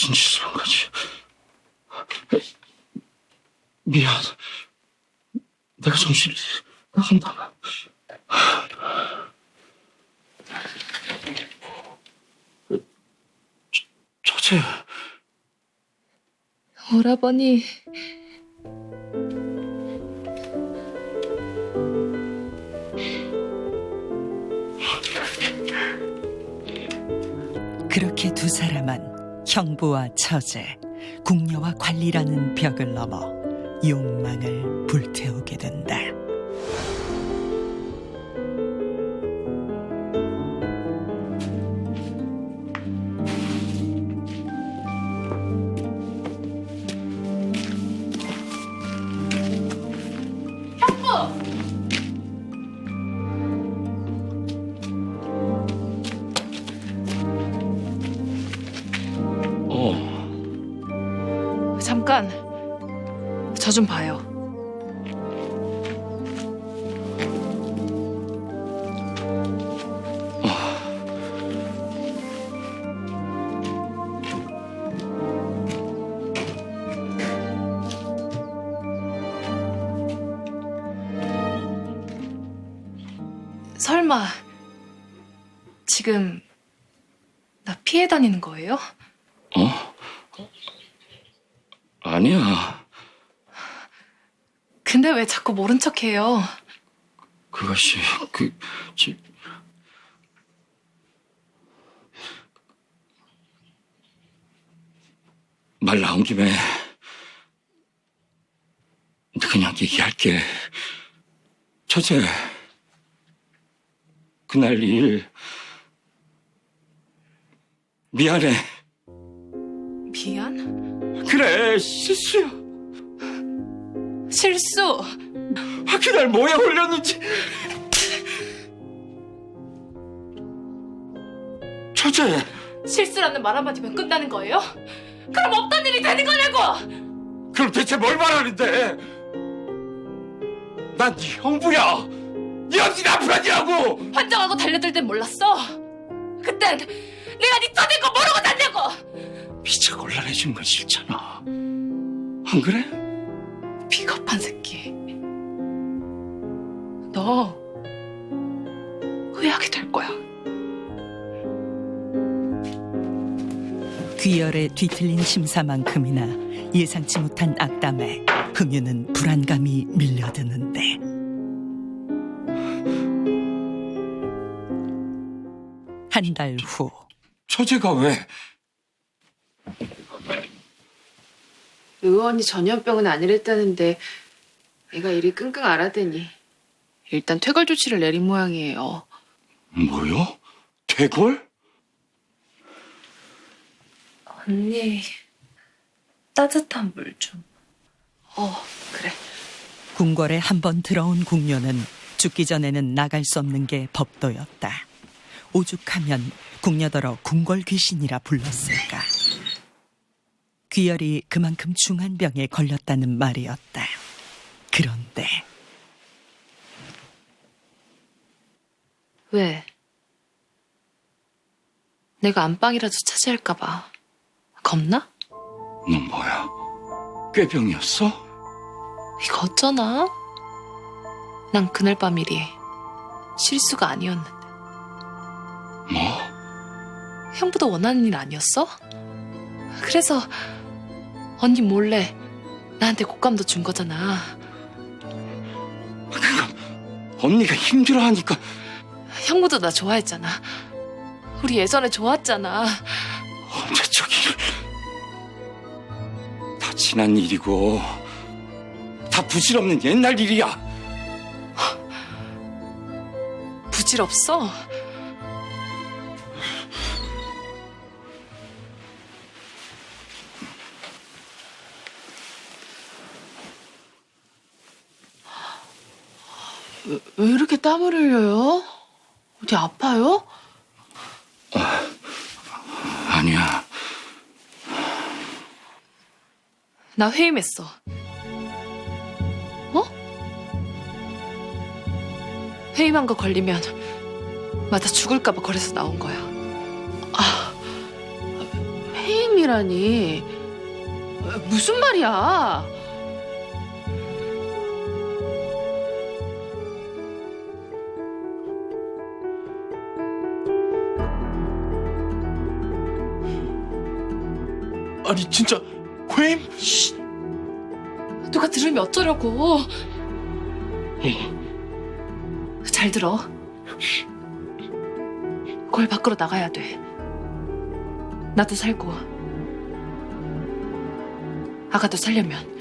무슨 짓을 한 거지? 미안. 내가 정신이 나간다. 처제, 오라버니. 그렇게 두 사람은 형부와 처제, 궁녀와 관리라는 벽을 넘어 욕망을 불태우게 된다. 저 좀 봐요. 설마 지금 나 피해 다니는 거예요? 어? 아니야. 근데 왜 자꾸 모른 척해요? 그것이, 그, 지, 말 나온 김에, 그냥 얘기할게. 처제, 그날 일, 미안해. 미안? 그래, 실수야. 실수! 아, 그날 뭐에 홀렸는지. 처제, 실수라는 말 한마디면 끝나는 거예요? 그럼 없던 일이 되는 거냐고! 그럼 대체 뭘 말하는데? 난 네 형부야. 네 어디 남편이라고. 환장하고 달려들 땐 몰랐어. 그땐 내가 네 터진 거 모르고 잤냐고! 미쳐 곤란해진 건 싫잖아. 안 그래? 귀열에 뒤틀린 심사만큼이나 예상치 못한 악담에 흥유는 불안감이 밀려드는데 한 달 후 처제가 왜? 의원이 전염병은 아니랬다는데 애가 이리 끙끙 앓아대니 일단 퇴걸 조치를 내린 모양이에요. 뭐요? 퇴골? 언니, 따뜻한 물 좀. 어, 그래. 궁궐에 한 번 들어온 궁녀는 죽기 전에는 나갈 수 없는 게 법도였다. 오죽하면 궁녀더러 궁궐 귀신이라 불렀을까. 귀열이 그만큼 중한 병에 걸렸다는 말이었다. 그런데 왜? 내가 안방이라도 차지할까 봐 겁나? 넌 뭐야? 꾀병이었어? 이거 어쩌나? 난 그날 밤 일이 실수가 아니었는데 뭐? 형부도 원하는 일 아니었어? 그래서 언니 몰래 나한테 곶감도 준 거잖아. 그건 언니가 힘들어하니까 형부도 나 좋아했잖아. 우리 예전에 좋았잖아. 언제 저기를 다 지난 일이고 다 부질없는 옛날 일이야. 부질없어. 왜, 왜 이렇게 땀을 흘려요? 어디 아파요? 아니야. 나 회임했어. 어? 회임한 거 걸리면 맞아 죽을까봐 거래서 나온 거야. 아, 회임이라니. 무슨 말이야? 아니 진짜 회임? 누가 들으면 어쩌려고. 잘 들어. 골 밖으로 나가야 돼. 나도 살고. 아가도 살려면.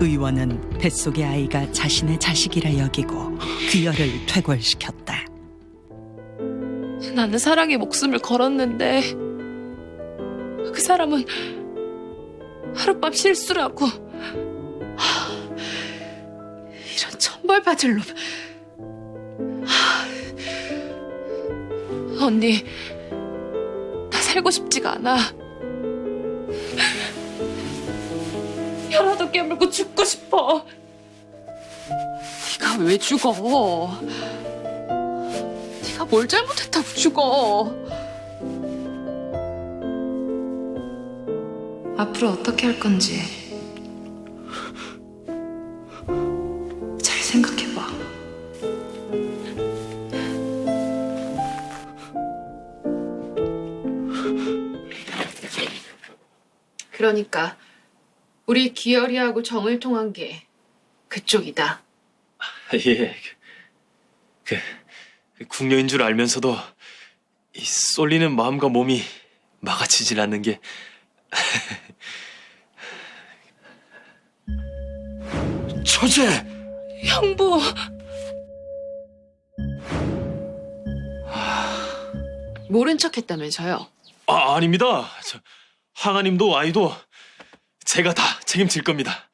의원은 뱃속의 아이가 자신의 자식이라 여기고 귀열을 퇴골시켰다. 나는 사랑에 목숨을 걸었는데 그 사람은 하룻밤 실수라고 하, 이런 천벌받을 놈. 하, 언니 나 살고 싶지가 않아. 혀라도 깨물고 죽고 싶어. 네가 왜 죽어? 네가 뭘 잘못했다고 죽어 앞으로 어떻게 할 건지 잘 생각해봐. 그러니까 우리 기열이하고 정을 통한 게 그쪽이다. 예. 그, 그 궁녀인 줄 알면서도 이 쏠리는 마음과 몸이 막아치질 않는 게 처제! 형부. 모른 척했다면서요? 아, 아닙니다. 저, 항아님도 아이도 제가 다 책임질 겁니다.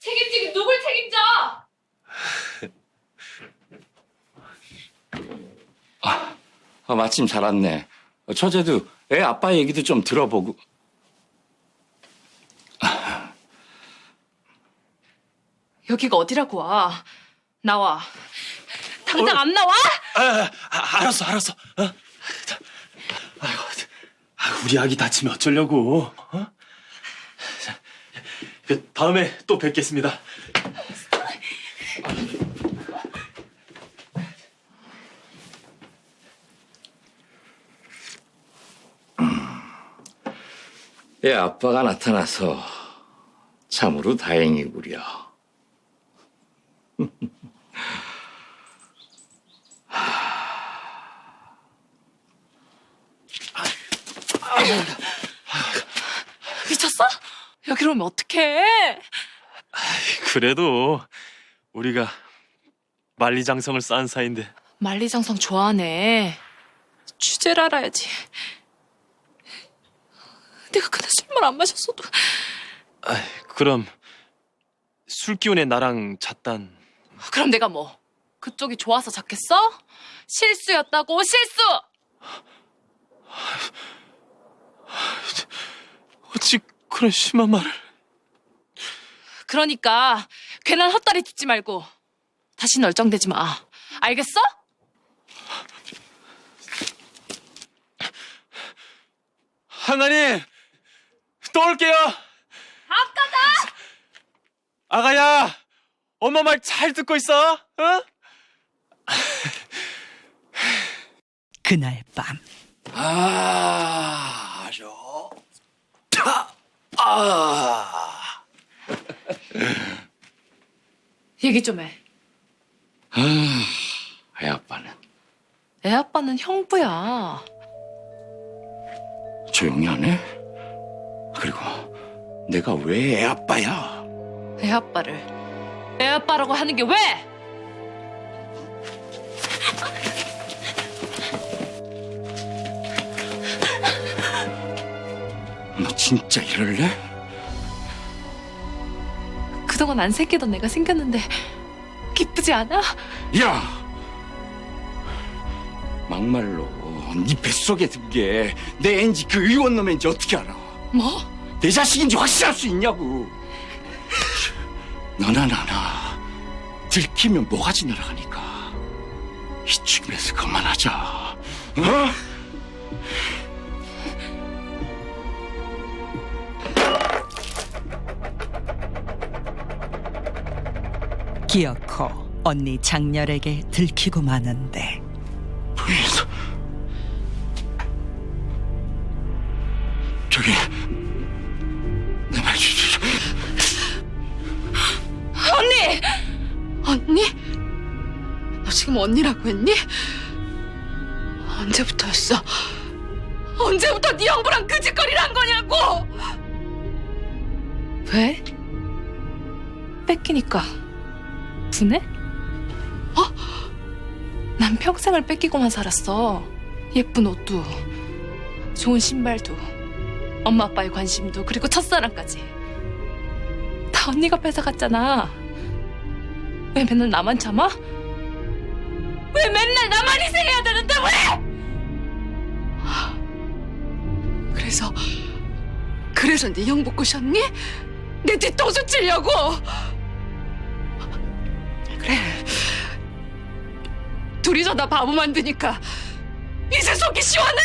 책임지긴 누굴 책임져? 아, 마침 잘 왔네. 어, 처제도 애 아빠 얘기도 좀 들어보고. 여기가 어디라고 와? 나와. 당장 안 나와? 아, 아, 알았어, 알았어. 어? 자, 아이고, 아, 우리 아기 다치면 어쩌려고? 어? 자, 그 다음에 또 뵙겠습니다. 애 아빠가 나타나서 참으로 다행이구려. 미쳤어? 여기로 오면 어떡해? 그래도 우리가 만리장성을 쌓은 사이인데 만리장성 좋아하네. 주제를 알아야지. 내가 그날 술만 안 마셨어도 아이, 그럼 술 기운에 나랑 잤단 그럼 내가 뭐 그쪽이 좋아서 잡겠어? 실수였다고 실수! 그런 심한 말을 그러니까 괜한 헛다리 듣지 말고 다시는 얼쩡대지 마. 알겠어? 항아님 또 올게요 아까다 아가야 엄마 말 잘 듣고 있어 어? 그날 밤 아, 저. 아. 얘기 좀 해. 애 아빠는 애 아빠는 형부야. 조용히 하네? 그리고 내가 왜 애 아빠야? 애 아빠를 애 아빠라고 하는 게 왜? 진짜 이럴래? 그동안 안 생기던 내가 생겼는데 기쁘지 않아? 야! 막말로 네 뱃속에 든 게내 애인지 그 의원 놈인지 어떻게 알아? 뭐? 내 자식인지 확실할 수 있냐고. 너나 나나 들키면 뭐가지 날아가니까 이쯤에서 그만하자. 어? 기어코 언니 장렬에게 들키고 마는데 부인서 저기 내말 주시 언니! 언니? 너 지금 언니라고 했니? 언제부터였어? 언제부터 네 형부랑 그 짓거리를 한 거냐고! 왜? 뺏기니까 분해? 어? 난 평생을 뺏기고만 살았어. 예쁜 옷도, 좋은 신발도, 엄마 아빠의 관심도, 그리고 첫사랑까지. 다 언니가 뺏어갔잖아. 왜 맨날 나만 참아? 왜 맨날 나만 희생해야 되는데 왜? 그래서 그래서 네 형부 꼬셨니? 내 뒤통수 치려고? 그래 둘이서 나 바보 만드니까 이제 속이 시원해?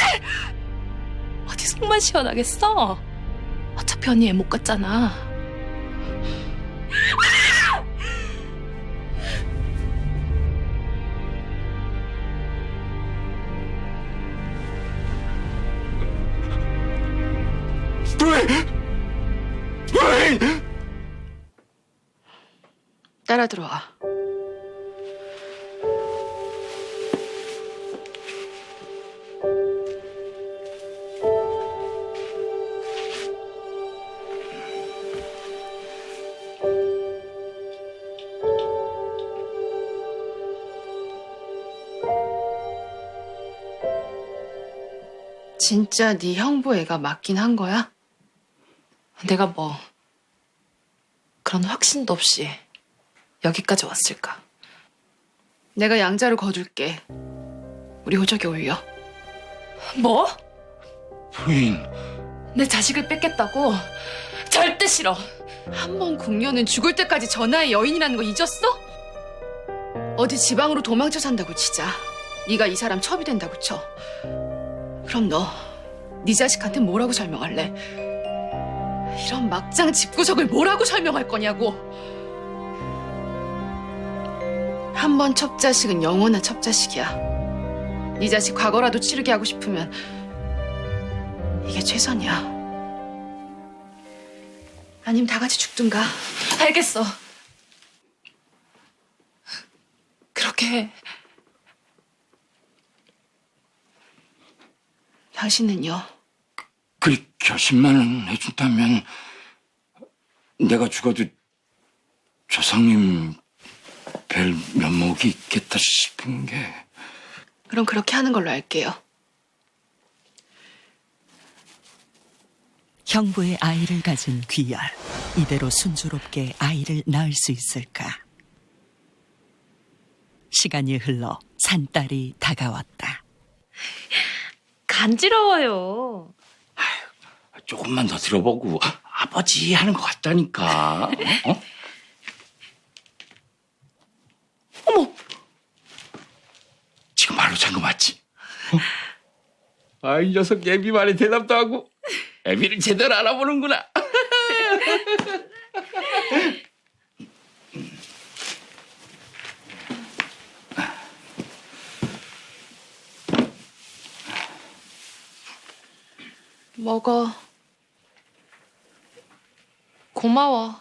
어디 속만 시원하겠어? 어차피 언니 애 못 갔잖아. 따라 들어와 진짜 네 형부 애가 맞긴 한 거야? 내가 뭐 그런 확신도 없이 여기까지 왔을까? 내가 양자로 거둘게 우리 호적에 올려 뭐? 부인 내 자식을 뺏겠다고? 절대 싫어. 한번 국녀는 죽을 때까지 전하의 여인이라는 거 잊었어? 어디 지방으로 도망쳐 산다고 치자. 네가 이 사람 첩이 된다고 쳐. 그럼 너 네 자식한테 뭐라고 설명할래? 이런 막장 집구석을 뭐라고 설명할 거냐고. 한 번 첩자식은 영원한 첩자식이야. 네 자식 과거라도 치르게 하고 싶으면 이게 최선이야. 아님 다 같이 죽든가. 알겠어. 그렇게 해. 당신은요? 그 결심만은 해준다면 내가 죽어도 조상님 뵐 면목이 있겠다 싶은 게 그럼 그렇게 하는 걸로 할게요. 형부의 아이를 가진 귀열 이대로 순조롭게 아이를 낳을 수 있을까? 시간이 흘러 산딸이 다가왔다. 간지러워요. 조금만 더 들어보고 아버지 하는 것 같다니까 어? 어머, 지금 말로 찬거 맞지? 아이 녀석 애비 말에 대답도 하고 애비를 제대로 알아보는구나 먹어. 고마워.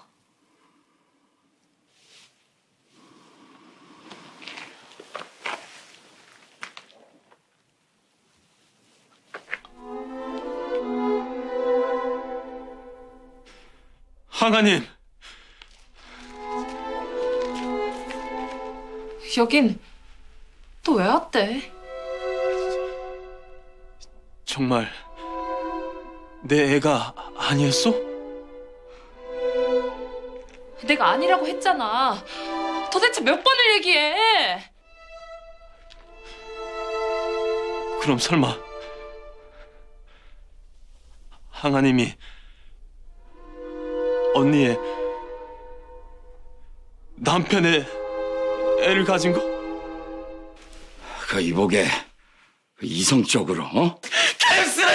항아님 여긴 또 왜 왔대? 정말 내 애가 아니었어? 내가 아니라고 했잖아. 도대체 몇 번을 얘기해? 그럼 설마 항아님이 언니의 남편의 애를 가진 거? 그 이복에 그 이성적으로 어? 씨.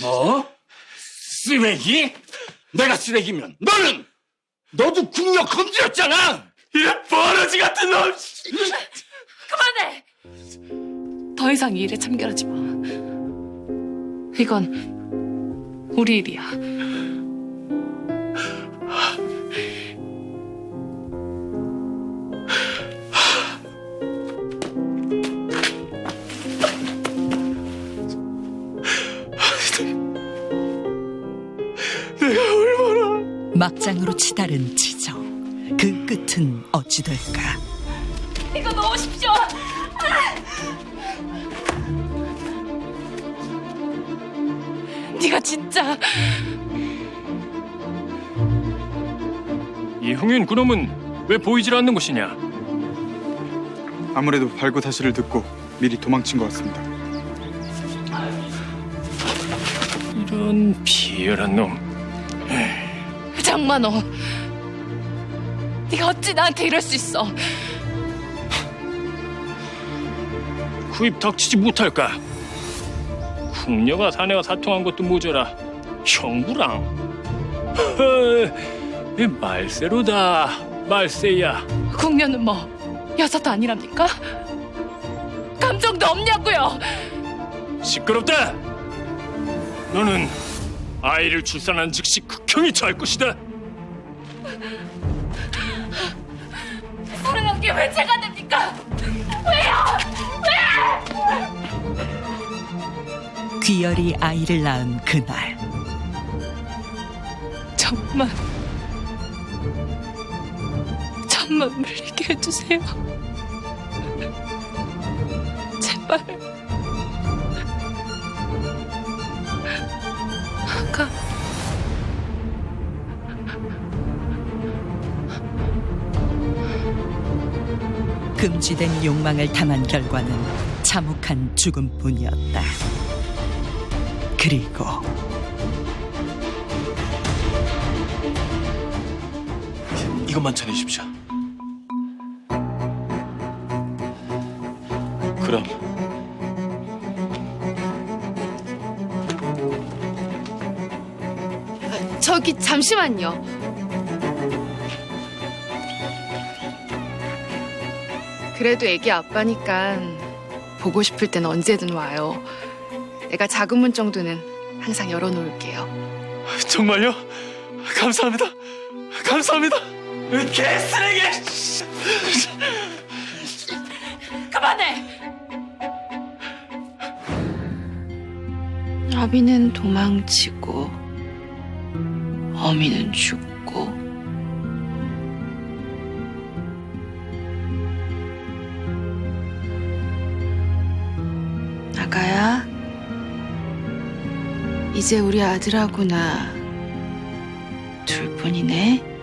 뭐? 쓰레기? 내가 쓰레기면 너는 너도 국력 건드렸잖아. 이 버러지 같은 놈! 씨. 그만해! 더 이상 이 일에 참견하지 마. 이건 우리 일이야. 막장으로 치달은 지정. 그 끝은 어찌 될까? 이거 놓으십시오! 네가 진짜 이 흥윤 그놈은 왜 보이질 않는 것이냐? 아무래도 발고 사실을 듣고 미리 도망친 것 같습니다. 이런 비열한 놈. 장만호. 네가 어찌 나한테 이럴 수 있어? 구입 닥치지 못할까? 궁녀가 사내와 사통한 것도 모자라 형부랑. 이 말세로다 말세야. 국녀는 뭐 여자도 아니랍니까? 감정도 없냐고요? 시끄럽다. 너는 아이를 출산한 즉시 극형이 처할 것이다. 사랑한 게왜 죄가 됩니까? 귀열이 아이를 낳은 그날. 천만 천만 물리게 해주세요. 제발 금지된 욕망을 담은 결과는 참혹한 죽음뿐이었다. 그리고 이것만 전해주십시오. 그럼 저기 잠시만요. 그래도 애기 아빠니까 보고 싶을 땐 언제든 와요. 내가 작은 문 정도는 항상 열어놓을게요. 정말요? 감사합니다. 감사합니다. 개쓰레기! 씨. 그만해 아비는 도망치고 어미는 죽고 가야 이제 우리 아들하고 나 둘뿐이네.